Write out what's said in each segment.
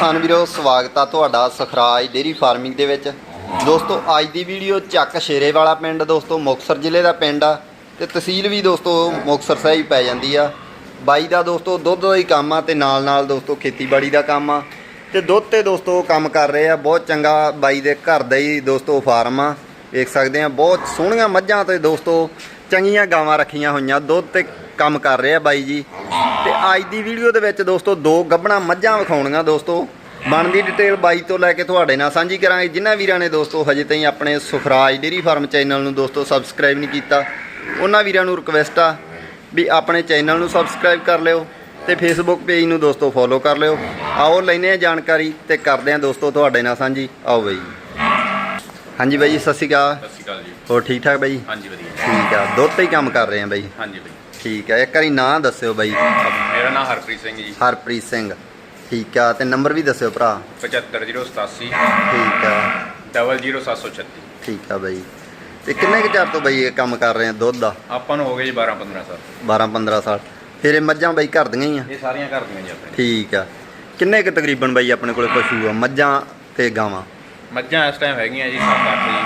ਕਿਸਾਨ ਵੀਰੋ, ਸਵਾਗਤ ਆ ਤੁਹਾਡਾ ਸਖਰਾਜ ਡੇਰੀ ਫਾਰਮਿੰਗ ਦੇ ਵਿੱਚ। ਦੋਸਤੋ, ਅੱਜ ਦੀ ਵੀਡੀਓ ਚੱਕ ਸ਼ੇਰੇ ਵਾਲਾ ਪਿੰਡ, ਦੋਸਤੋ, ਮੁਕਤਸਰ ਜ਼ਿਲ੍ਹੇ ਦਾ ਪਿੰਡ ਆ। ਤੇ ਤਹਿਸੀਲ ਵੀ, ਦੋਸਤੋ, ਮੁਕਤਸਰ ਸਾਹਿਬ ਪੈ ਜਾਂਦੀ ਆ। ਬਾਈ ਦਾ, ਦੋਸਤੋ, ਦੁੱਧ ਦਾ ਹੀ ਕੰਮ ਆ ਤੇ ਨਾਲ ਨਾਲ ਦੋਸਤੋ, ਖੇਤੀਬਾੜੀ ਦਾ ਕੰਮ ਆ। ਤੇ ਦੁੱਧ ਤੇ, ਦੋਸਤੋ ਕੰਮ ਕਰ ਰਹੇ ਆ। ਬਹੁਤ ਚੰਗਾ ਬਾਈ ਦੇ ਘਰ ਦਾ ਹੀ, ਦੋਸਤੋ ਫਾਰਮ ਆ। ਵੇਖ ਸਕਦੇ ਆ, ਬਹੁਤ ਸੋਹਣੀਆਂ ਮੱਝਾਂ ਤੇ, ਦੋਸਤੋ, ਚੰਗੀਆਂ ਗਾਵਾਂ ਰੱਖੀਆਂ ਹੋਈਆਂ। ਦੁੱਧ ਤੇ ਕੰਮ ਕਰ ਰਹੇ ਆ ਬਾਈ ਜੀ। ਤੇ ਅੱਜ ਦੀ ਵੀਡੀਓ ਦੇ ਵਿੱਚ ਦੋਸਤੋ ਦੋ ਗੱਬਣਾ ਮੱਝਾਂ ਵਿਖਾਉਣੀਆਂ ਦੋਸਤੋ। ਬਣਦੀ ਡਿਟੇਲ ਬਾਈ ਤੋਂ ਲੈ ਕੇ ਤੁਹਾਡੇ ਨਾਲ ਸਾਂਝੀ ਕਰਾਂਗੇ। ਜਿਨ੍ਹਾਂ ਵੀਰਾਂ ਨੇ ਦੋਸਤੋ ਹਜੇ ਤਾਈਂ ਆਪਣੇ ਸੁਖਰਾਜ ਡੇਰੀ ਫਾਰਮ ਚੈਨਲ ਨੂੰ ਦੋਸਤੋ ਸਬਸਕ੍ਰਾਈਬ ਨਹੀਂ ਕੀਤਾ ਉਹਨਾਂ ਵੀਰਾਂ ਨੂੰ ਰਿਕਵੈਸਟ ਆ ਵੀ ਆਪਣੇ ਚੈਨਲ ਨੂੰ ਸਬਸਕ੍ਰਾਈਬ ਕਰ ਲਿਓ ਤੇ ਫੇਸਬੁੱਕ ਪੇਜ ਨੂੰ ਦੋਸਤੋ ਫੋਲੋ ਕਰ ਲਿਓ। ਆਓ ਲੈਨੇ ਆ ਜਾਣਕਾਰੀ ਤੇ ਕਰਦੇ ਆ ਦੋਸਤੋ ਤੁਹਾਡੇ ਨਾਲ ਸਾਂਝੀ। ਆਓ ਬਾਈ। ਹਾਂਜੀ ਬਾਈ ਜੀ, ਸਤਿ ਸ਼੍ਰੀ ਅਕਾਲ। ਸਤਿ ਸ਼੍ਰੀ ਅਕਾਲ ਜੀ। ਹੋਰ ਠੀਕ ਠਾਕ ਬਾਈ ਹਾਂਜੀ ਵਧੀਆ। ਠੀਕ ਆ ਦੁੱਧ ਤੇ ਹੀ ਕੰਮ ਕਰ ਰਹੇ ਆ ਬਾਈ। ਹਾਂਜੀ ਬਾਈ ਠੀਕ ਆ। ਇੱਕ ਵਾਰੀ ਨਾਂ ਦੱਸਿਓ ਬਾਈ। ਮੇਰਾ ਨਾਮ ਹਰਪ੍ਰੀਤ ਸਿੰਘ ਜੀ। ਹਰਪ੍ਰੀਤ ਸਿੰਘ। ਠੀਕ ਆ। ਤੇ ਨੰਬਰ ਵੀ ਦੱਸਿਓ ਭਰਾ। 75087 ਠੀਕ ਆ। 00736 ਠੀਕ ਆ ਬਾਈ। ਤੇ ਕਿੰਨੇ ਕੁ ਚਿਰ ਤੋਂ ਬਾਈ ਇਹ ਕੰਮ ਕਰ ਰਹੇ ਆ ਦੁੱਧ ਦਾ? ਆਪਾਂ ਨੂੰ ਹੋ ਗਏ ਜੀ 12 15 ਸਾਲ। 12 15 ਸਾਲ। ਫਿਰ ਇਹ ਮੱਝਾਂ ਬਾਈ ਘਰ ਦੀਆਂ ਹੀ ਆ? ਇਹ ਸਾਰੀਆਂ ਘਰ ਦੀਆਂ ਜੀ ਆਪਣੇ। ਠੀਕ ਆ। ਕਿੰਨੇ ਕੁ ਤਕਰੀਬਨ ਬਾਈ ਆਪਣੇ ਕੋਲੇ ਪਸ਼ੂ ਆ? ਮੱਝਾਂ ਤੇ ਗਾਵਾਂ? ਮੱਝਾਂ ਇਸ ਟਾਈਮ ਹੈਗੀਆਂ ਜੀ 7-8 ਜੀ।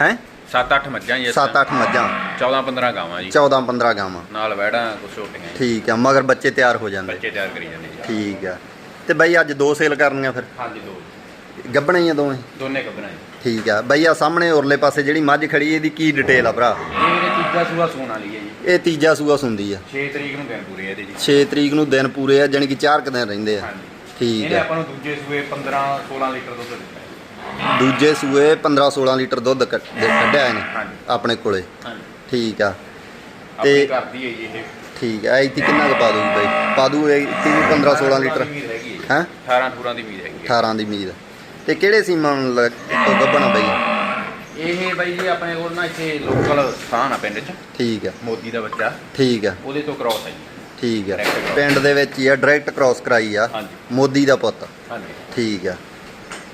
ਹੈ? 7-8 ਮੱਝਾਂ ਜੀ 7-8 ਮੱਝਾਂ। 14-15 ਗਾਵਾਂ ਜੀ। 14-15 ਗਾਵਾਂ। ਨਾਲ ਵੈੜਾਂ ਕੁਛ ਛੋਟੀਆਂ ਜੀ। ਠੀਕ ਆ ਮਗਰ ਬੱਚੇ ਤਿਆਰ ਹੋ ਜਾਂਦੇ। ਬੱਚੇ ਤਿਆਰ ਕਰੀ ਜਾਂਦੇ ਜੀ। ਠੀਕ ਆ। ਤੇ ਬਾਈ ਅੱਜ ਦੋ ਸੇਲ ਕਰਨੀਆਂ ਫਿਰ? ਹਾਂਜੀ ਦੋ। ਗੱਬਣਾ ਹੀ ਆ ਦੋਵੇਂ? ਦੋਨੇ ਕੱਢਣਾ ਜੀ। ਠੀਕ ਆ। ਬਈ ਆ ਸਾਹਮਣੇ ਉਰਲੇ ਪਾਸੇ ਜਿਹੜੀ ਮੱਝ ਖੜੀ ਇਹਦੀ ਕੀ ਡਿਟੇਲ ਆ ਭਰਾ? ਇਹ ਮੇਰੇ ਤੀਜਾ ਸੂਆ ਸੂਣ ਵਾਲੀ ਹੈ ਜੀ। ਇਹ ਤੀਜਾ ਸੂਆ ਸੁੰਦੀ ਆ। 6 ਤਰੀਕ ਨੂੰ ਦਿਨ ਪੂਰੇ ਇਹਦੇ ਜੀ। 6 ਤਰੀਕ ਨੂੰ ਦਿਨ ਪੂਰੇ ਆ ਜਾਣੀ ਕਿ 4 ਕੁ ਦਿਨ ਰਹਿੰਦੇ ਆ। ਹਾਂਜੀ। ਠੀਕ ਇਹਨੇ ਆ। ਆਪਾਂ ਨੂੰ ਦੂਜੇ ਸੂਏ 15-16 ਲੀਟਰ ਦੁੱਧ ਦਿੱਤਾ। ਦੂਜੇ ਸੂਏ 15 16 ਲੀਟਰ ਦੁੱਧ ਕੱਢ- ਦੇ- ਕੱਢਿਆ ਇਹਨੇ ਹਾਂਜੀ। ਆਪਣੇ ਕੋਲੇ। ਹਾਂਜੀ। ਠੀਕ ਆ। ਆਪਣੀ ਤੇ- ਘਰ ਦੀ ਹੈ ਜੀ ਇਹ। ਠੀਕ ਆ ਇੱਥੇ ਕਿੰਨਾ ਕੁ ਪਾ ਦੂਗੀ ਬਾਈ? ਪਾ ਦੂ ਇਹ 15 16 ਲੀਟਰ। ਹੈ ਹੈ? 18 18 ਦੀ ਉਮੀਦ ਹੈਗੀ ਹੈ। 18 ਦੀ ਉਮੀਦ ਤੇ ਕਿਹੜੇ ਸੀਮਾ ਨੂੰ ਲੱਗ- ਤੋਂ ਗੱਬਣਾ ਬਾਈ? ਇਹ ਬਾਈ ਜੀ ਆਪਣੇ ਕੋਲ ਨਾ ਇੱਥੇ ਲੋਕਲ ਸਥਾਨ ਆ ਪਿੰਡ 'ਚ। ਠੀਕ ਆ। ਮੋਦੀ ਦਾ ਬੱਚਾ। ਠੀਕ ਆ। ਉਹਦੇ ਤੋਂ ਕ੍ਰਾਸ ਹੈ ਜੀ। ਠੀਕ ਆ। Direct cross। ਪਿੰਡ ਦੇ ਵਿੱਚ ਹੀ ਆ ਡਾਇਰੈਕਟ ਕ੍ਰਾਸ ਕਰਾਈ ਆ। ਹਾਂਜੀ। ਮੋਦੀ ਦਾ ਪੁੱਤ। ਹਾਂਜੀ। ਠੀਕ ਆ।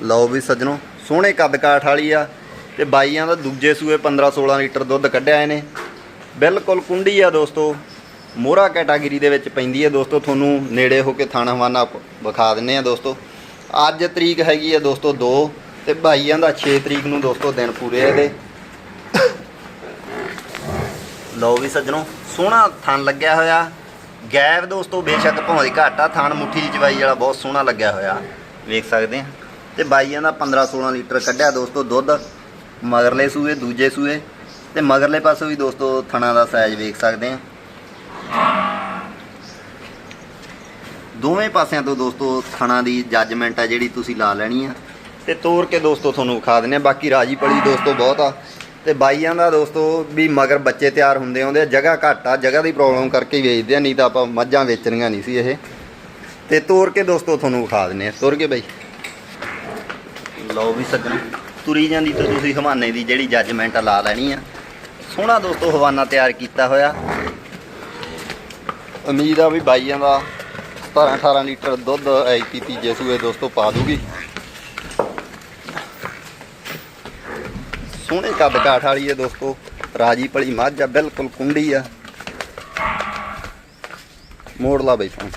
ਲਓ ਵੀ ਸੱਜਣੋ, ਸੋਹਣੇ ਕੱਦ ਕਾਠ ਵਾਲੀ ਆ ਤੇ ਬਾਈਆਂ ਦਾ ਦੂਜੇ ਸੂਏ 15 16 ਲੀਟਰ ਦੁੱਧ ਕੱਢਿਆ ਇਹਨੇ। ਬਿਲਕੁਲ ਕੁੰਡੀ ਆ ਦੋਸਤੋ, ਮੋਹਰਾ ਕੈਟਾਗਰੀ ਦੇ ਵਿੱਚ ਪੈਂਦੀ ਹੈ ਦੋਸਤੋ, ਤੁਹਾਨੂੰ ਨੇੜੇ ਹੋ ਕੇ ਥਾਣਾ ਹਵਾਨਾ ਵਿਖਾ ਦਿੰਨੇ ਆ ਦੋਸਤੋ। ਅੱਜ ਤਰੀਕ ਹੈਗੀ ਆ ਦੋਸਤੋ 2 ਤੇ ਬਾਈਆਂ ਦਾ 6 ਤਰੀਕ ਨੂੰ ਦੋਸਤੋ ਦਿਨ ਪੂਰੇ ਆ ਇਹਦੇ। ਲਓ ਵੀ ਸੱਜਣੋ, ਸੋਹਣਾ ਥਣ ਲੱਗਿਆ ਹੋਇਆ। ਗੈਪ ਦੋਸਤੋ ਬੇਸ਼ੱਕ ਭਾਵੇਂ ਘੱਟ ਆ, ਥਣ ਮੁੱਠੀ ਦੀ ਚਵਾਈ ਵਾਲਾ ਬਹੁਤ ਸੋਹਣਾ ਲੱਗਿਆ ਹੋਇਆ। ਵੇਖ ਸਕਦੇ ਆ। ਤੇ ਬਾਈਆਂ ਦਾ 15 16 ਲੀਟਰ ਕੱਢਿਆ ਦੋਸਤੋ ਦੁੱਧ, ਮਗਰਲੇ ਸੂਏ, ਦੂਜੇ ਸੂਏ, ਤੇ ਮਗਰਲੇ ਪਾਸੇ ਵੀ ਦੋਸਤੋ ਥਣਾ ਦਾ ਸਾਈਜ਼ ਵੇਖ ਸਕਦੇ ਆ ਦੋਵੇਂ ਪਾਸਿਆਂ ਤੋਂ ਦੋਸਤੋ ਥਣਾ ਦੀ ਜੱਜਮੈਂਟ ਆ ਜਿਹੜੀ ਤੁਸੀਂ ਲਾ ਲੈਣੀ ਆ। ਤੇ ਤੋੜ ਕੇ ਦੋਸਤੋ ਤੁਹਾਨੂੰ ਵਿਖਾ ਦਿੰਨੇ ਆ ਬਾਕੀ ਰਾਜੀ ਪਲੀ ਦੋਸਤੋ ਬਹੁਤ ਆ। ਤੇ ਬਾਈਆਂ ਦਾ ਦੋਸਤੋ ਵੀ ਮਗਰ ਬੱਚੇ ਤਿਆਰ ਹੁੰਦੇ ਆਉਂਦੇ ਆ। ਜਗ੍ਹਾ ਘੱਟ ਆ। ਜਗ੍ਹਾ ਦੀ ਪ੍ਰੋਬਲਮ ਕਰਕੇ ਹੀ ਵੇਚਦੇ ਆ। ਨਹੀਂ ਤਾਂ ਆਪਾਂ ਮੱਝਾਂ ਵੇਚਣੀਆਂ ਨਹੀਂ ਸੀ ਇਹ। ਤੇ ਤੋੜ ਕੇ ਦੋਸਤੋ ਤੁਹਾਨੂੰ ਵਿਖਾ ਦਿੰਨੇ ਆ ਤੁਰ ਕੇ ਬਾਈ। ਲਓ ਵੀ ਸੱਜਣ, ਤੁਰੀ ਜਾਂਦੀ ਤਾਂ ਤੁਸੀਂ ਹਵਾਨੇ ਦੀ ਜਿਹੜੀ ਜੱਜਮੈਂਟ ਲਾ ਲੈਣੀ ਆ। ਸੋਹਣਾ ਦੋਸਤੋ, ਹਵਾਨਾ ਤਿਆਰ ਕੀਤਾ ਹੋਇਆ। ਉਮੀਦ ਆ ਵੀ ਬਾਈਆਂ ਦਾ 17 18 ਲੀਟਰ ਦੁੱਧ ਐਤੀ ਤੀਜੇ ਸੂਏ ਦੋਸਤੋ ਪਾ ਦੂਗੀ। ਸੋਹਣੇ ਕੱਦ ਕਾਠ ਵਾਲੀ ਹੈ ਦੋਸਤੋ, ਰਾਜੀ ਭਲੀ ਮੱਝ ਆ, ਬਿਲਕੁਲ ਕੁੰਡੀ ਆ। ਮੋੜ ਲਾ ਬਈ ਫੋਨ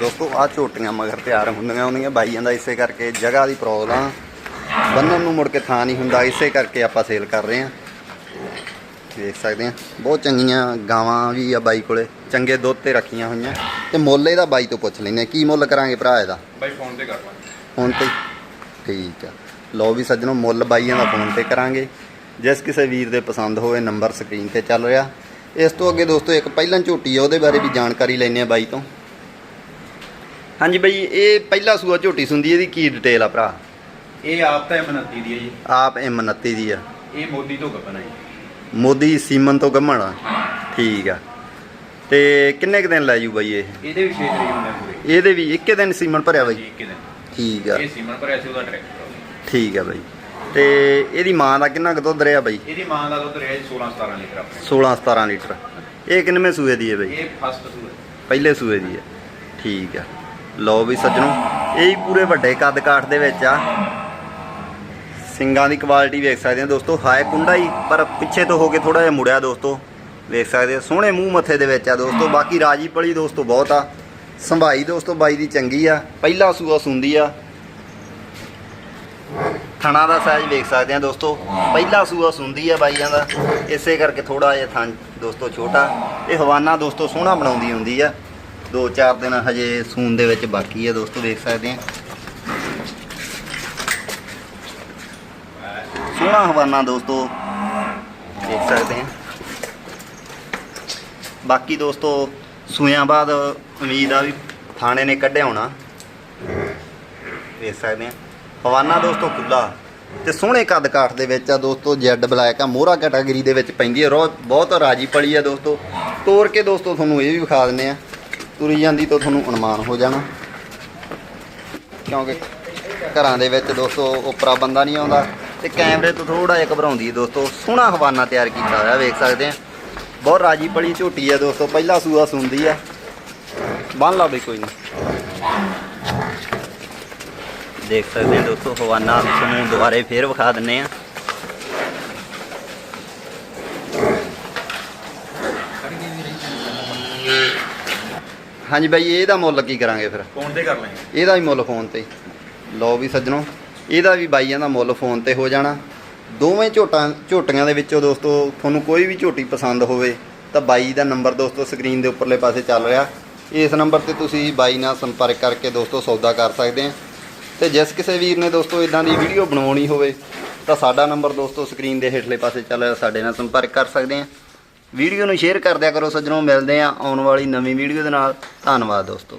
ਦੋਸਤੋ ਆ ਝੋਟੀਆਂ ਮਗਰ ਤਿਆਰ ਹੁੰਦੀਆਂ ਹੁੰਦੀਆਂ ਬਾਈਆਂ ਦਾ ਇਸੇ ਕਰਕੇ ਜਗ੍ਹਾ ਦੀ ਪ੍ਰੋਬਲਮ ਬੰਨਣ ਨੂੰ ਮੁੜ ਕੇ ਥਾਂ ਨਹੀਂ ਹੁੰਦਾ ਇਸੇ ਕਰਕੇ ਆਪਾਂ ਸੇਲ ਕਰ ਰਹੇ ਹਾਂ। ਦੇਖ ਸਕਦੇ ਆ ਬਹੁਤ ਚੰਗੀਆਂ ਗਾਵਾਂ ਵੀ ਆ ਬਾਈ ਕੋਲੇ ਚੰਗੇ ਦੁੱਧ ਤੇ ਰੱਖੀਆਂ ਹੋਈਆਂ। ਤੇ ਮੁੱਲ ਇਹਦਾ ਬਾਈ ਤੋਂ ਪੁੱਛ ਲੈਨੇ ਕੀ ਮੁੱਲ ਕਰਾਂਗੇ ਭਰਾ ਇਹਦਾ? ਬਾਈ ਫੋਨ ਤੇ ਕਰ ਲਾਂਗੇ। ਫੋਨ ਤੇ? ਠੀਕ ਆ। ਲਓ ਵੀ ਸੱਜਣੋ ਮੁੱਲ ਬਾਈਆਂ ਦਾ ਫੋਨ ਤੇ ਕਰਾਂਗੇ। ਜਿਸ ਕਿਸੇ ਵੀਰ ਦੇ ਪਸੰਦ ਹੋਵੇ ਨੰਬਰ ਸਕਰੀਨ ਤੇ ਚੱਲ ਰਿਹਾ। ਇਸ ਤੋਂ ਅੱਗੇ ਦੋਸਤੋ ਇੱਕ ਪਹਿਲਾਂ ਝੋਟੀ ਆ ਉਹਦੇ ਬਾਰੇ ਵੀ ਜਾਣਕਾਰੀ ਲੈਣੇ ਆ ਬਾਈ ਤੋਂ। ਹਾਂਜੀ ਬਾਈ ਇਹ ਪਹਿਲਾ ਸੂਆ ਝੋਟੀ ਸੁੰਦੀ ਇਹਦੀ ਕੀ ਡਿਟੇਲ ਆ ਭਰਾ? ਇਹ ਆਪ ਤਾਂ ਮਨਤੀ ਦੀ ਹੈ ਜੀ। ਆਪ M29 ਦੀ ਆ। ਇਹ ਮੋਦੀ ਤੋਂ ਗੱਪਣਾ ਜੀ। ਮੋਦੀ ਸੀਮਨ ਤੋਂ ਗੰਮਣਾ ਠੀਕ ਆ। ਤੇ ਕਿੰਨੇ ਕੁ ਦਿਨ ਲੈ ਜੂ ਬਾਈ ਇਹ? ਇਹਦੇ ਵੀ 6 ਤਰੀਕ ਨੂੰ ਦਿਨ ਪੂਰੇ ਇਹਦੇ ਵੀ ਇੱਕੇ ਦਿਨ ਸੀਮਨ ਭਰਿਆ ਬਾਈ? ਜੀ ਇੱਕ ਦਿਨ। ਠੀਕ ਆ। ਇਹ ਸੀਮਨ ਭਰਿਆ ਸੀ ਉਹਦਾ ਡਾਇਰੈਕਟ ਠੀਕ ਆ ਬਾਈ। ਤੇ ਇਹਦੀ ਮਾਂ ਦਾ ਕਿੰਨਾ ਕੁ ਦੁੱਧ ਰਿਹਾ ਬਾਈ? ਇਹਦੀ ਮਾਂ ਦਾ ਦੁੱਧ ਰਿਹਾ ਜੀ 16 17 ਲੀਟਰ ਆਪਣੇ 16 17 ਲੀਟਰ। ਇਹ ਕਿੰਨਵੇਂ ਸੂਏ ਦੀ ਹੈ ਬਾਈ? ਇਹ ਫਸਟ ਸੂਰ ਪਹਿਲੇ ਸੂਏ ਦੀ ਹੈ। ਠੀਕ ਆ। ਲਓ ਵੀ ਸੱਜਣੋ ਇਹ ਹੀ ਪੂਰੇ ਵੱਡੇ ਕੱਦ ਕਾਠ ਦੇ ਵਿੱਚ ਆ। ਸਿੰਗਾਂ ਦੀ ਕੁਆਲਿਟੀ ਵੇਖ ਸਕਦੇ ਆ ਦੋਸਤੋ ਹਾਏ ਕੁੰਡਾ ਹੀ ਪਰ ਪਿੱਛੇ ਤੋਂ ਹੋ ਕੇ ਥੋੜਾ ਜਿਹਾ ਮੁੜਿਆ ਦੋਸਤੋ। ਵੇਖ ਸਕਦੇ ਆ ਸੋਹਣੇ ਮੂੰਹ ਮੱਥੇ ਦੇ ਵਿੱਚ ਆ ਦੋਸਤੋ। ਬਾਕੀ ਰਾਜੀ ਪਲੀ ਦੋਸਤੋ ਬਹੁਤ ਆ। ਸੰਭਾਈ ਦੋਸਤੋ ਬਾਈ ਦੀ ਚੰਗੀ ਆ। ਪਹਿਲਾ ਸੂਆ ਸੁੰਦੀ ਆ। ਥਣਾ ਦਾ ਸਾਈਜ਼ ਵੇਖ ਸਕਦੇ ਆ ਦੋਸਤੋ। ਪਹਿਲਾ ਸੂਆ ਸੁੰਦੀ ਆ ਬਾਈਆਂ ਦਾ। ਇਸੇ ਕਰਕੇ ਥੋੜਾ ਜਿਹਾ ਥਣ ਦੋਸਤੋ ਛੋਟਾ। ਇਹ ਹਵਾਨਾ ਦੋਸਤੋ ਸੋਹਣਾ ਬਣਾਉਂਦੀ ਹੁੰਦੀ ਆ। ਦੋ ਚਾਰ ਦਿਨ ਹਜੇ ਸੂਨ ਦੇ ਵਿੱਚ ਬਾਕੀ ਆ ਦੋਸਤੋ, ਵੇਖ ਸਕਦੇ ਆ ਸੋਹਣਾ ਹਵਾਨਾ ਦੋਸਤੋ ਦੇਖ ਸਕਦੇ ਆ ਬਾਕੀ ਦੋਸਤੋ ਸੂਆਂ ਬਾਅਦ ਉਮੀਦ ਆ ਵੀ ਥਾਣੇ ਨੇ ਕੱਢਿਆ ਹੋਣਾ। ਵੇਖ ਸਕਦੇ ਆ ਹਵਾਨਾ ਦੋਸਤੋ ਖੁੱਲਾ ਤੇ ਸੋਹਣੇ ਕੱਦ ਕਾਠ ਦੇ ਵਿੱਚ ਆ ਦੋਸਤੋ, ਜੈਡ ਬਲੈਕ ਆ, ਮੋਹਰਾ ਕੈਟਾਗਰੀ ਦੇ ਵਿੱਚ ਪੈਂਦੀ ਹੈ ਰੋ, ਬਹੁਤ ਰਾਜੀ ਪਲੀ ਆ ਦੋਸਤੋ। ਤੋੜ ਕੇ ਦੋਸਤੋ ਤੁਹਾਨੂੰ ਇਹ ਵੀ ਵਿਖਾ ਦਿੰਨੇ ਆ, ਤੁਰੀ ਜਾਂਦੀ ਤੋਂ ਤੁਹਾਨੂੰ ਅਨੁਮਾਨ ਹੋ ਜਾਣਾ। ਕਿਉਂਕਿ ਘਰਾਂ ਦੇ ਵਿੱਚ ਦੋਸਤੋ, ਉਪਰਾ ਬੰਦਾ ਨਹੀਂ ਆਉਂਦਾ ਤੇ ਕੈਮਰੇ ਤੋਂ ਥੋੜਾ ਜਿਹਾ ਘਬਰਾਉਂਦੀ ਹੈ ਦੋਸਤੋ, ਸੋਹਣਾ ਹਵਾਨਾ ਤਿਆਰ ਕੀਤਾ ਹੋਇਆ, ਵੇਖ ਸਕਦੇ ਆ। ਬਹੁਤ ਰਾਜੀ ਪਲੀ ਝੋਟੀ ਆ ਦੋਸਤੋ, ਪਹਿਲਾ ਸੂਆ ਸੁੰਦੀ ਆ। ਬੰਨ ਲਾ ਬਈ ਕੋਈ ਨਹੀਂ ਦੇਖ ਸਕਦੇ ਆ ਦੋਸਤੋ ਹਵਾਨਾ ਤੁਹਾਨੂੰ ਦੁਬਾਰੇ ਫੇਰ ਵਿਖਾ ਦਿੰਨੇ ਆ ਹਾਂਜੀ ਬਾਈ ਇਹਦਾ ਮੁੱਲ ਕੀ ਕਰਾਂਗੇ ਫਿਰ? ਫੋਨ ਤੇ ਕਰ ਲੈਂਗੇ। ਇਹਦਾ ਵੀ ਮੁੱਲ ਫੋਨ ਤੇ। ਲਓ ਵੀ ਸੱਜਣੋ ਇਹਦਾ ਵੀ ਬਾਈਆਂ ਦਾ ਮੁੱਲ ਫੋਨ ਤੇ ਹੋ ਜਾਣਾ। ਦੋਵੇਂ ਝੋਟਾਂ ਝੋਟੀਆਂ ਦੇ ਵਿੱਚੋਂ ਦੋਸਤੋ ਤੁਹਾਨੂੰ ਕੋਈ ਵੀ ਝੋਟੀ ਪਸੰਦ ਹੋਵੇ ਤਾਂ ਬਾਈ ਦਾ ਨੰਬਰ ਦੋਸਤੋ ਸਕਰੀਨ ਦੇ ਉੱਪਰਲੇ ਪਾਸੇ ਚੱਲ ਰਿਹਾ। ਇਸ ਨੰਬਰ ਤੇ ਤੁਸੀਂ ਬਾਈ ਨਾਲ ਸੰਪਰਕ ਕਰਕੇ ਦੋਸਤੋ ਸੌਦਾ ਕਰ ਸਕਦੇ ਆ। ਤੇ ਜਿਸ ਕਿਸੇ ਵੀਰ ਨੇ ਦੋਸਤੋ ਇਦਾਂ ਦੀ ਵੀਡੀਓ ਬਣਾਉਣੀ ਹੋਵੇ, ਤਾਂ ਸਾਡਾ ਨੰਬਰ ਦੋਸਤੋ ਸਕਰੀਨ ਦੇ ਹੇਠਲੇ ਪਾਸੇ ਚੱਲ ਸਾਡੇ ਨਾਲ ਸੰਪਰਕ ਕਰ ਸਕਦੇ ਆ ਵੀਡੀਓ ਨੂੰ ਸ਼ੇਅਰ ਕਰ ਦਿਆ ਕਰੋ ਸੱਜਣੋ, ਮਿਲਦੇ ਆ ਆਉਣ ਵਾਲੀ ਨਵੀਂ ਵੀਡੀਓ ਦੇ ਨਾਲ। ਧੰਨਵਾਦ ਦੋਸਤੋ।